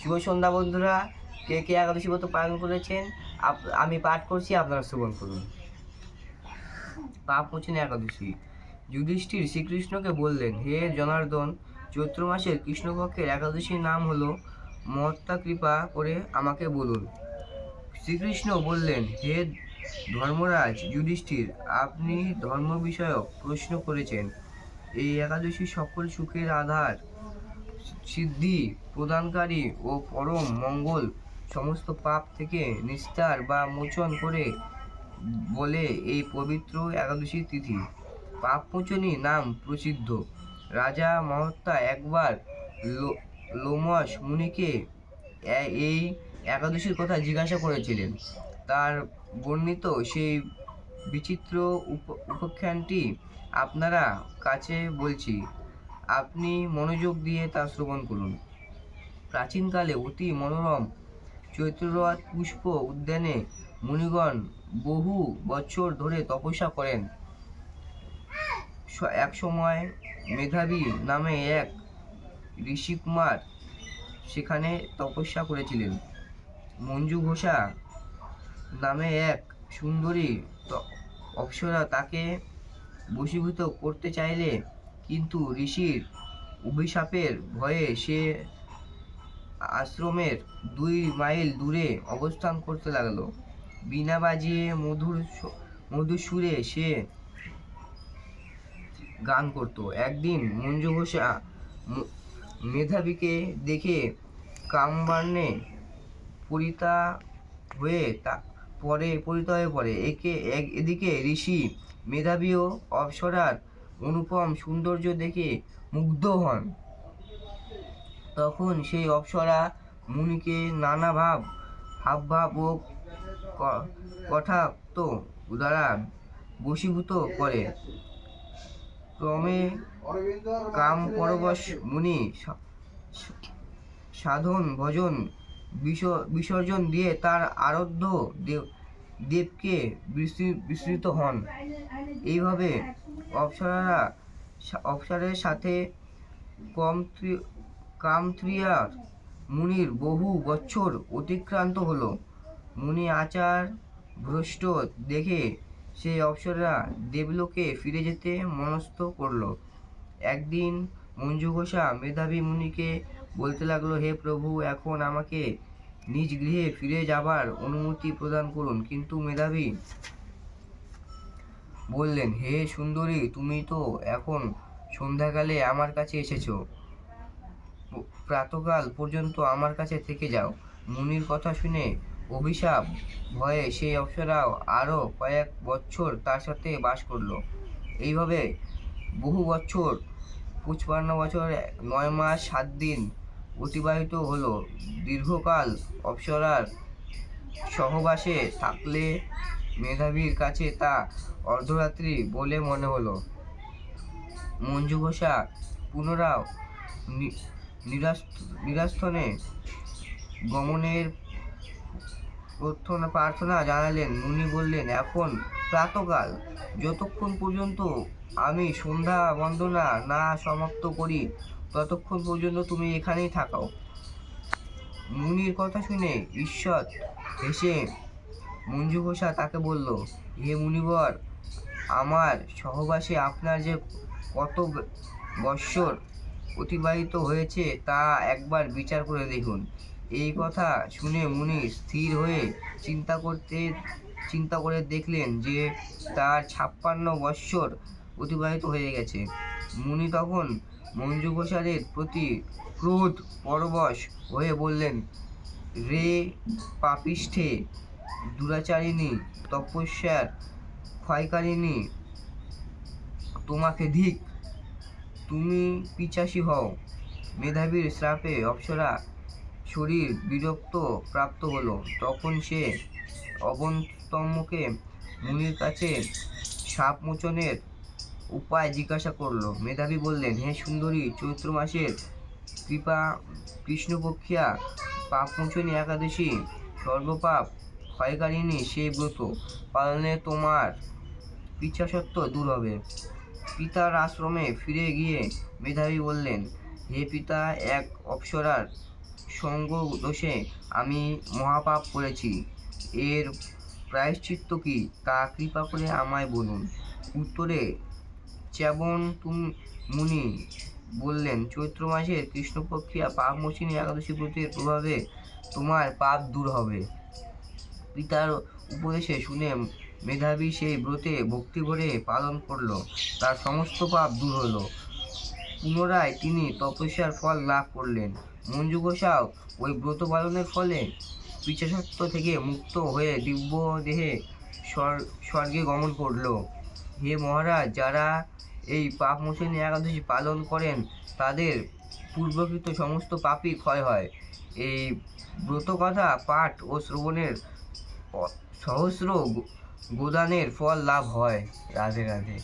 শুভ সন্ধ্যা বন্ধুরা, কে কে একাদশী ব্রত পালন করেছেন আমি পাঠ করছি, আপনারা শ্রবণ করুন। পাপ মোচন একাদশী। যুধিষ্ঠির শ্রীকৃষ্ণকে বললেন, হে জনার্দন, চৈত্র মাসের কৃষ্ণপক্ষের একাদশীর নাম হলো মহত্তা কৃপা করে আমাকে বলুন। শ্রীকৃষ্ণ বললেন, হে ধর্মরাজ যুধিষ্ঠির, আপনি ধর্ম বিষয়ক প্রশ্ন করেছেন। এই একাদশী সকল সুখের আধার সিদ্ধি প্রদানকারী ও পরম মঙ্গল সমস্ত পাপ থেকে নিস্তার বা মোচন করে বলে এই পবিত্র একাদশী তিথি। পাপ মোচনী নাম প্রসিদ্ধ। রাজা মহত্তা একবার লোমস মুনিকে এই একাদশীর কথা জিজ্ঞাসা করেছিলেন। তার বর্ণিত সেই বিচিত্র উপ- উপাখ্যানটি আপনারা কাছে বলছি। আপনি মনোযোগ দিয়ে তা শ্রবণ করুন। প্রাচীনকালে অতি মনোরম চৈত্ররথ পুষ্প উদ্যানে মুনিগণ বহু বছর ধরে তপস্যা করেন। এক সময় মেধাবী নামে এক ঋষিকুমার সেখানে তপস্যা করেছিলেন। মঞ্জু ঘোষা নামে এক সুন্দরী অপ্সরা তাকে বশীভূত করতে চাইলে কিন্তু ঋষির অভিশাপের ভয়ে সে আশ্রমের দুই মাইল দূরে অবস্থান করতে লাগল। বিনা বাজিয়ে মধুর মধুর সুরে সে গান করত। একদিন মঞ্জু ঘোষা মেধাবীকে দেখে কামবার্ণে পরিতা হয়ে তা, পরে পরিত হয়ে একে, এক- এদিকে ঋষি মেধাবী ও অপ্সরার অনুপম সৌন্দর্য দেখে মুগ্ধ হন। তখন সেই অপ্সরা মুনিকে নানা ভাব, হাবভাব ও ক- কটাক্ষ দ্বারা বশীভূত করে। ক্রমে কাম পরবশ মুনি সাধন, ভজন, বিস- বিসর্জন দিয়ে তার আরাধ্য দেব দেবকে বিস্তৃ- বিস্তৃত হন। এইভাবে অপ্সরারা অপ্সরের সাথে কমত্রি কামত্রিয়ার মুনির বহু বছর অতিক্রান্ত হলো। মুনি আচার ভ্রষ্ট দেখে সেই অপ্সরা দেবলোকে ফিরে যেতে মনস্থ করল। একদিন মঞ্জু ঘোষা মেধাবী মুনিকে বলতে লাগল, হে প্রভু, এখন আমাকে নিজ গৃহে ফিরে যাবার অনুমতি প্রদান করুন, কিন্তু মেধাবী বললেন, হে সুন্দরী, তুমি তো এখন সন্ধ্যাকালে আমার কাছে এসেছ। প্রাতকাল পর্যন্ত আমার কাছে থেকে যাও। মুনির কথা শুনে অভিশাপ ভয়ে সেই অপ্সরাও আরও কয়েক বছর তার সাথে বাস করল। এইভাবে বহু বছর, পঁচপান্ন বছর, নয় মাস, সাত দিন অতিবাহিত হলো। দীর্ঘকাল অপ্সরার সহবাসে থাকলে মেধাবীর কাছে তা অর্ধরাত্রি বলে মনে হলো। মঞ্জু ঘোষা পুনরাও নি- নিরাস্ত- নিরাস্থনে গমনের প্রার্থনা প্রার্থনা জানালেন। মুনি বললেন, এখন প্রাতকাল, যতক্ষণ পর্যন্ত আমি সন্ধ্যা বন্দনা না সমাপ্ত করি, ততক্ষণ পর্যন্ত তুমি এখানেই থাকাও। মুনির কথা শুনে ঈশ্বর হেসে মঞ্জু ঘোষা তাকে বলল, হে মুনিবর, আমার সহবাসে আপনার যে কত বৎসর অতিবাহিত হয়েছে তা একবার বিচার করে দেখুন। এই কথা শুনে মুনি স্থির হয়ে চিন্তা করতে, চিন্তা করে দেখলেন যে তার ছাপ্পান্ন বৎসর অতিবাহিত হয়ে গেছে। মুনি তখন মঞ্জু ঘোষালের প্রতি ক্রোধ পরবশ হয়ে বললেন, রে পাপিষ্ঠে, দুরাচারিণী, তপস্যার ক্ষয়কারিণী, তোমাকে ধিক। তুমি পিচাসী হও। মেধাবীর শ্রাপে অপ্সরা শরীর বিরক্ত প্রাপ্ত হলো। তখন সে অবন্তম্যকে মুনির কাছে সাপ মোচনের উপায় জিজ্ঞাসা করল। মেধাবী বললেন, হে সুন্দরী, চৈত্র মাসের কৃপা কৃষ্ণপক্ষিয়া পাপমোচনী একাদশী, সর্বপাপ ক্ষয়কারিণী সেই ব্রত পালনে তোমার পিছাসত্ব দূর হবে। পিতার আশ্রমে ফিরে গিয়ে মেধাবী বললেন, হে পিতা, এক অপ্সরার সঙ্গ দোষে আমি মহাপাপ করেছি। এর প্রায়শ্চিত্ত কি? তা কৃপা করে আমায় বলুন। উত্তরে চ্যবন তুম মুনি বললেন, চৈত্র মাসের কৃষ্ণপক্ষিয়া পাপমোচিনী একাদশী ব্রতের প্রভাবে তোমার পাপ দূর হবে। পিতার উপদেশে শুনে মেধাবী সেই ব্রতে ভক্তি ভরে পালন করল। তার সমস্ত পাপ দূর হলো। পুনরায় তিনি তপস্যার ফল লাভ করলেন। মঞ্জু গোসাও ওই ব্রত পালনের ফলে পিচাসত্ব থেকে মুক্ত হয়ে দিব্য দেহে স্বর্গে গমন করল। হে মহারাজ, যারা এই পাপ পাপমোচনী একাদশী পালন করেন, তাদের পূর্বকৃত সমস্ত পাপই ক্ষয় হয়। এই ব্রতকথা, পাঠ ও শ্রবণের সহস্র গোদানের ফল লাভ হয়। রাধে রাধে।